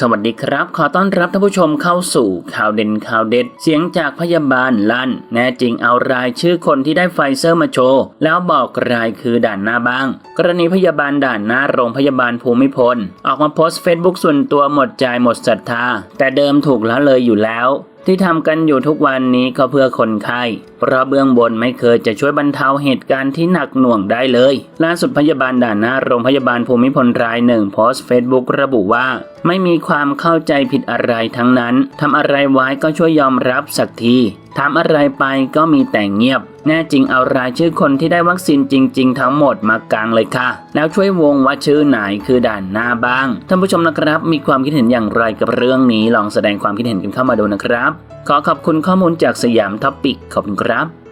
สวัสดีครับ ขอต้อนรับท่านผู้ชมเข้าสู่ข่าวเด่นข่าวเด็ด เสียงจากพยาบาลลั่น แน่จริงเอารายชื่อคนที่ได้ไฟเซอร์มาโชว์ แล้วบอกรายคือด่านหน้าบ้าง กรณีพยาบาลด่านหน้าโรงพยาบาลภูมิพล ออกมาโพสต์เฟซบุ๊กส่วนตัวหมดใจหมดศรัทธา แต่เดิมถูกละเลยอยู่แล้ว ที่ทำกันอยู่ทุกวันนี้ก็เพื่อคนไข้ เพราะเบื้องบนไม่เคยจะช่วยบรรเทาเหตุการณ์ที่หนักหน่วงได้เลย ล่าสุดพยาบาลด่านหน้าโรงพยาบาลภูมิพลรายหนึ่งโพสต์เฟซบุ๊กระบุว่า ไม่มีความเข้าใจผิดอะไรทั้งนั้นทำอะไรไว้ก็ช่วยยอมรับสักที ถามอะไรไปก็มีแต่เงียบ แน่จริงเอารายชื่อคนที่ได้วัคซีนจริง ๆ ทั้งหมดมากางเลยค่ะ แล้วช่วยวงว่าชื่อไหนคือด่านหน้าบ้าง ท่านผู้ชมนะครับ มีความคิดเห็นอย่างไรกับเรื่องนี้ ลองแสดงความคิดเห็นกันเข้ามาดูนะครับ ขอขอบคุณข้อมูลจากสยามท็อปปิกขอบคุณครับ